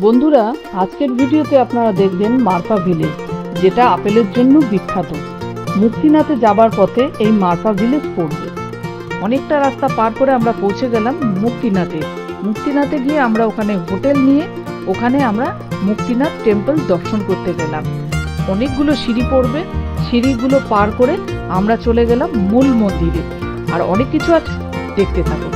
বন্ধুরা, আজকের ভিডিওতে আপনারা দেখবেন মারফা ভিলেজ যেটা আপেলের জন্য বিখ্যাত। মুক্তিনাথে যাবার পথে এই মারফা ভিলেজ পড়বে। অনেকটা রাস্তা পার করে আমরা পৌঁছে গেলাম মুক্তিনাথে। মুক্তিনাথে গিয়ে আমরা ওখানে হোটেল নিয়ে, ওখানে আমরা মুক্তিনাথ টেম্পল দর্শন করতে গেলাম। অনেকগুলো সিঁড়ি পড়বে, সিঁড়িগুলো পার করে আমরা চলে গেলাম মূল মন্দিরে। আর অনেক কিছু আছে, দেখতে থাকুন।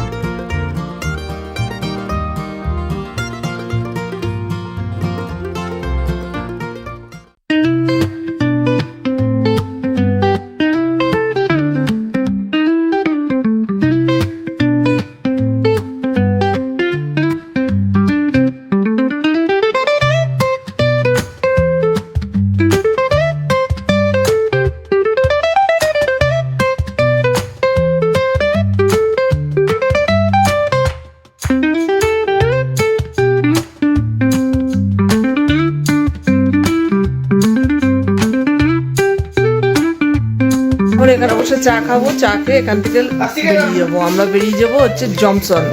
বসে চা খাব চা খেয়ে এখান থেকে বেরিয়ে যাব। আমরা বেরিয়ে যাব হচ্ছে জমসন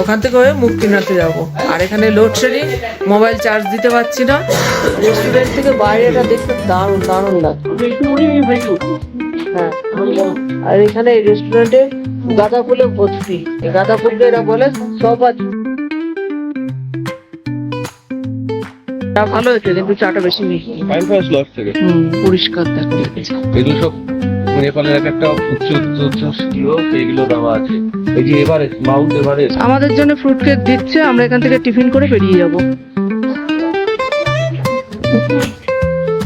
ওখান থেকে হয়ে মুক্তিনাথে যাব। আর এখানে লোডশেডিং মোবাইল চার্জ দিতে পারছি না। রেস্টুরেন্ট থেকে বাইরেটা দেখতে দারুণ দারুণ লাগছে। হ্যাঁ। আর এখানে এই রেস্টুরেন্টে গাঁদা ফুলে ভর্তি। গাঁদা ফুলকে এরা বলে সব আছে। চা ভালো হয়েছে কিন্তু চাটা বেশি মিষ্টি। পরিষ্কার দেখা এগুলো সব নেপালের এক একটা উচ্চ উচ্চ উচ্চ স্কিও সেইগুলো দেওয়া আছে। এই যে এভারেস্ট মাউন্ট এভারেস্ট। আমাদের জন্য ফ্রুট কেক দিচ্ছে আমরা এখান থেকে টিফিন করে বেরিয়ে যাব।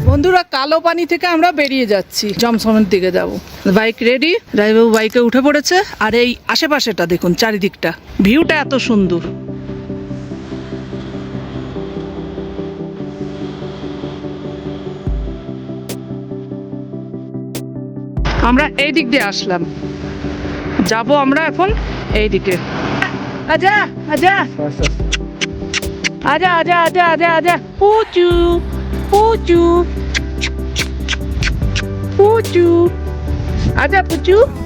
বন্ধুরা কালো পানি থেকে আমরা বেরিয়ে যাচ্ছি। জমসমের দিকে যাব। বাইক রেডি রাইবাবু বাইকে উঠে পড়েছে। আর এই আশেপাশেটা দেখুন চারিদিকটা। ভিউটা এত সুন্দর। আমরা এই দিক দিয়ে আসলাম। যাব আমরা এখন এই দিকে। আজা আজা। আজা আজা আজা আজা আজা। পুচু পুচু। পুচু। আজা, পুচু।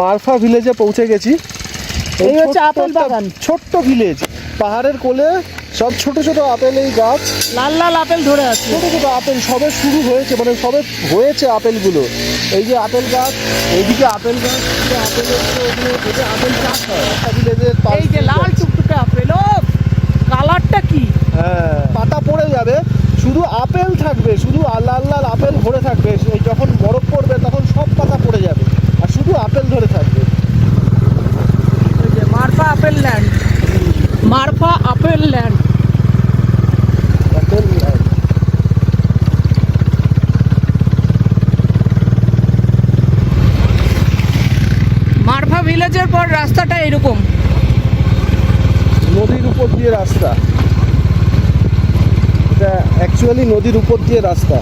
মারফা ভিলেজে পৌঁছে গেছি। এই হচ্ছে আপেল বাগান। ছোট্ট ভিলেজ পাহাড়ের কোলে সব ছোট ছোট আপেল এই গাছ। লাল লাল আপেল ধরে আছে। ছোট ছোট আপেল সবে শুরু হয়েছে মানে সবে হয়েছে আপেলগুলো। এই যে আপেল গাছ এইদিকে আপেল গাছ আপেল হচ্ছে আপেল চাষ হয়। এই যে লাল। টুকটুকে আপেল ও কালারটা কি? হ্যাঁ পাতা পড়ে যাবে। শুধু আপেল থাকবে শুধু লাল লাল আপেল ভরে থাকবে। যখন বরফ পড়বে তখন সব পাতা পড়ে যাবে আর শুধু আপেল ধরে থাকবে এই যে Marpha apple land Marpha apple land Marpha ভিলেজের পর রাস্তাটা এরকম। নদীর উপর দিয়ে রাস্তা। এটা অ্যাকচুয়ালি নদীর উপর দিয়ে রাস্তা।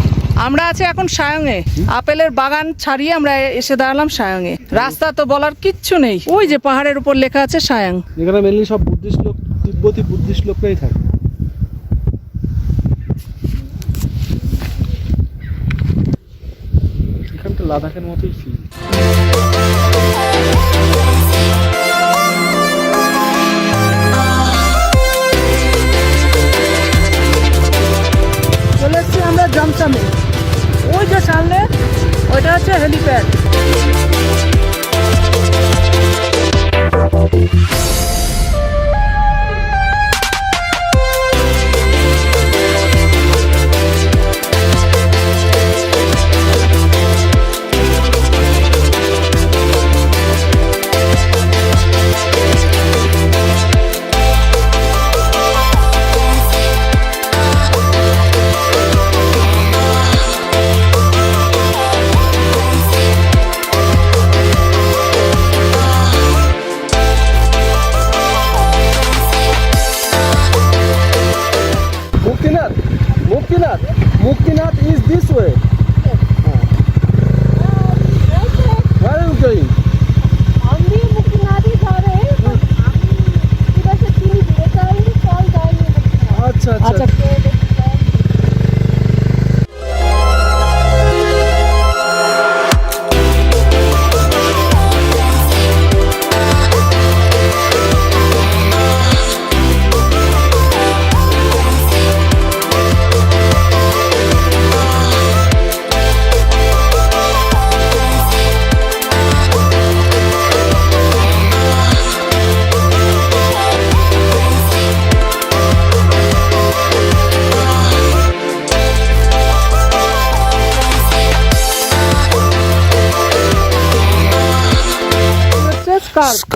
আমরা আছি এখন সায়ংয়ে। আপেলের বাগান ছাড়িয়ে আমরা এসে দাঁড়ালাম সায়ংয়ে। রাস্তা তো বলার কিচ্ছু নেই। ওই যে পাহাড়ের উপর লেখা আছে সায়ং। যেখানে মেনলি সব বুদ্ধিস্ট লোক তিব্বতী বুদ্ধিস্ট লোকরাই থাকে। এখানটা লাদাখের মতোই ফিল চলে এসছি আমরা ওই যে সামনে, ওইটা হচ্ছে হেলিপ্যাড। আচ্ছা আচ্ছা।, আচ্ছা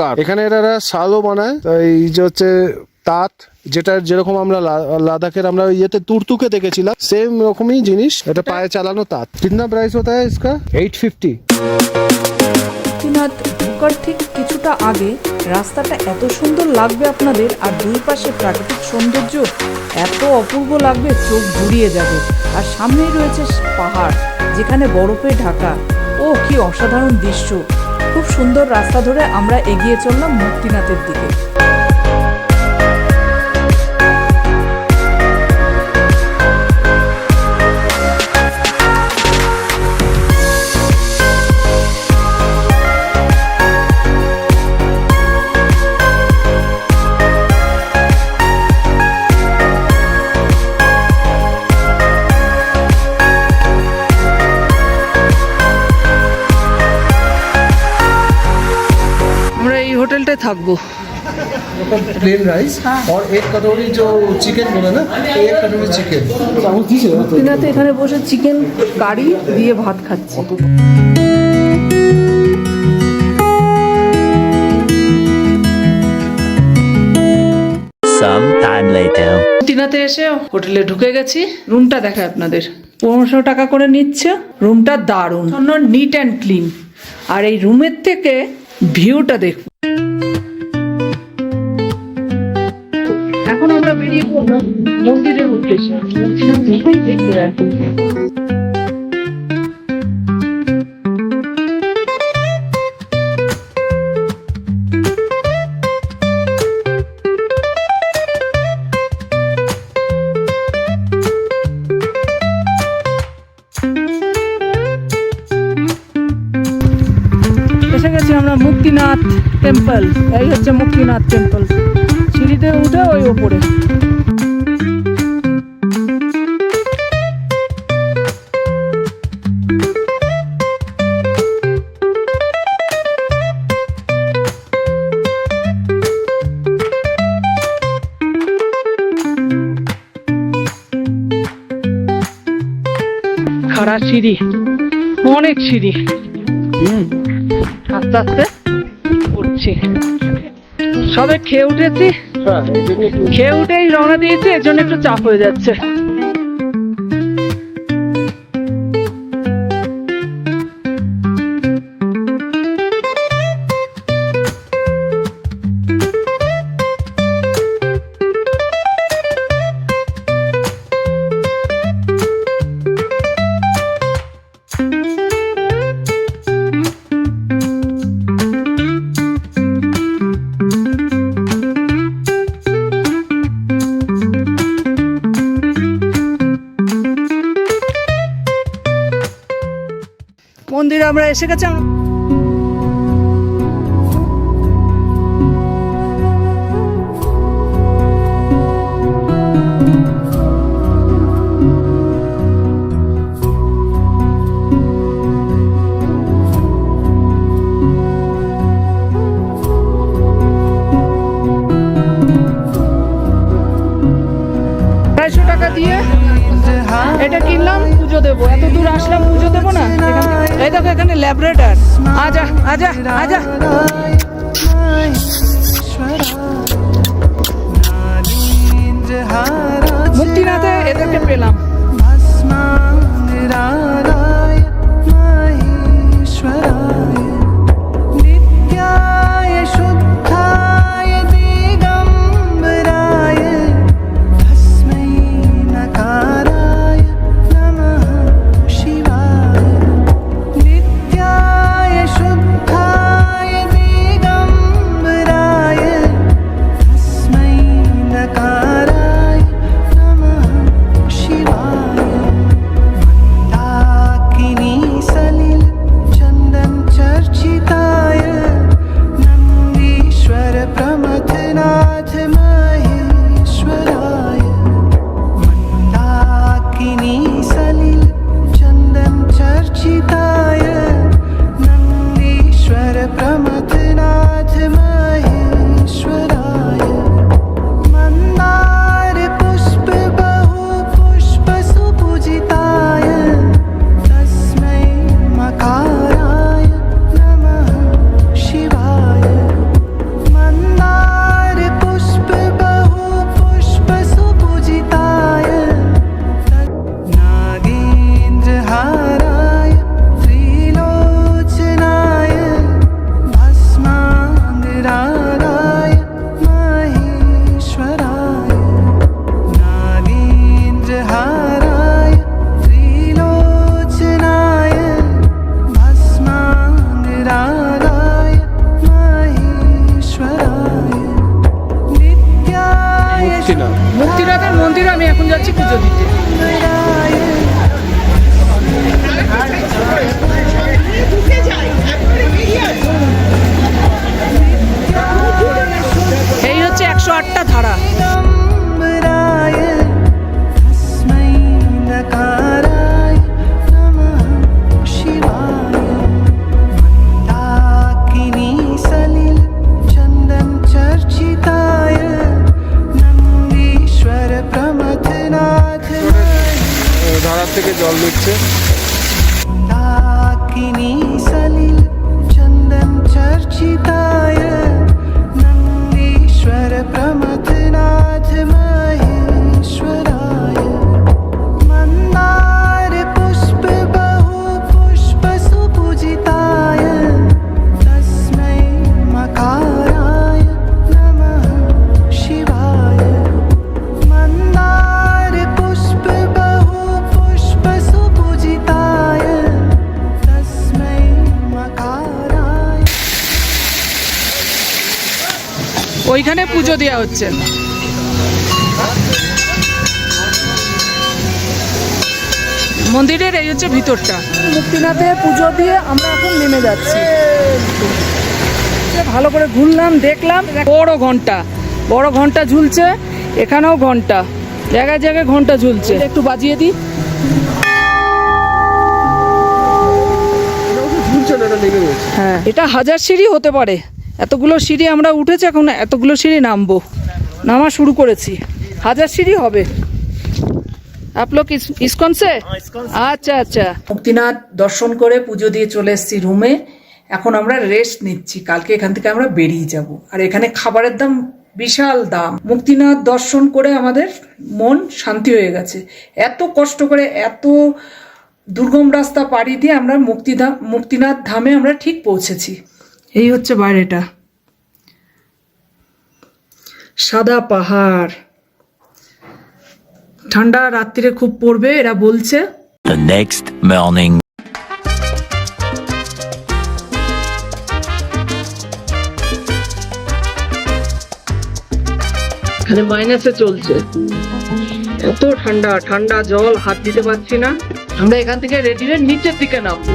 কাঠ। এখানে এরা শালও বানায়। তো এই যে হচ্ছে তাঁত যেটা যেরকম আমরা লাদাখের আমরা ইয়েতে তুর্তুকে দেখেছিলাম সেম রকমই জিনিস এটা পায়ে চালানো তাঁত। কিতনা প্রাইস হতা হ্যাঁ ইসকা এইট ফিফটি ঢোকার ঠিক কিছুটা আগে রাস্তাটা এত সুন্দর লাগবে আপনাদের আর দুই পাশে প্রাকৃতিক সৌন্দর্য এত অপূর্ব লাগবে চোখ ঘুরিয়ে যাবে। আর সামনেই রয়েছে পাহাড় যেখানে বরফে ঢাকা। ও কি অসাধারণ দৃশ্য। খুব সুন্দর রাস্তা ধরে আমরা এগিয়ে চললাম মুক্তিনাথের দিকে। থাকবো प्लेन राइस और एक कटोरी जो चिकन बोला ना एक कटोरी चिकन चामच दीजिए মুক্তিনাথে এখানে বসে চিকেন কারি দিয়ে ভাত খাচ্ছি Some time later. তিনাতে এসে হোটেলে ঢুকে গেছি রুমটা দেখায় আপনাদের পনেরোশো টাকা করে নিচ্ছে রুমটা দারুণ নিট অ্যান্ড ক্লিন আর এই রুমের থেকে ভিউটা দেখুন মন্দিরের উদ্দেশ্যে দেখতে এসে গেছি আমরা মুক্তিনাথ টেম্পল। এই হচ্ছে মুক্তিনাথ টেম্পল। সিঁড়িতে উঠে ওই ওপরে। খাড়া সিঁড়ি অনেক সিঁড়ি। হুম। আস্তে আস্তে উঠছি। সবে খেয়ে উঠেছি। খেয়ে উঠেই রওনা দিয়েছি এর জন্য একটু চাপ হয়ে যাচ্ছে। মন্দিরে আমরা এসে গেছি এই দেখো এখানে ল্যাবরেটর। আজা আজা আজা থেকে জল দিচ্ছে ওইখানে পুজো দেওয়া হচ্ছে। মন্দিরের এই হচ্ছে ভিতরটা। মুক্তিনাথে পুজো দিয়ে আমরা এখন নেমে যাচ্ছি। ভালো করে ঘুরলাম দেখলাম। বড় ঘণ্টা বড় ঘণ্টা ঝুলছে এখানেও ঘণ্টা। জায়গায় জায়গায় ঘণ্টা ঝুলছে। একটু বাজিয়ে দিই। হ্যাঁ এটা হাজার সিঁড়ি হতে পারে। এতগুলো সিঁড়ি আমরা উঠেছি এখন এতগুলো সিঁড়ি নামবো। নামা শুরু করেছি। হাজার সিঁড়ি হবে। আপলোক ইসকন হ্যাঁ, সে? আচ্ছা আচ্ছা। মুক্তিনাথ দর্শন করে পুজো দিয়ে চলে এসেছি রুমে এখন আমরা রেস্ট নিচ্ছি। কালকে এখান থেকে আমরা বেরিয়ে যাব। আর এখানে খাবারের দাম বিশাল দাম। মুক্তিনাথ দর্শন করে আমাদের মন শান্তি হয়ে গেছে। এত কষ্ট করে এত দুর্গম রাস্তা পাড়ি দিয়ে আমরা মুক্তিধাম মুক্তিনাথ ধামে আমরা ঠিক পৌঁছেছি। এই হচ্ছে বাইরেটা। সাদা পাহাড়। ঠান্ডা রাত্রিরে খুব পড়বে এরা বলছে। The next morning. এখানে মাইনাসে চলছে। এত ঠান্ডা ঠান্ডা জল হাত দিতে পারছি না। আমরা এখান থেকে রেডিমেড নিচের দিকে নামবো।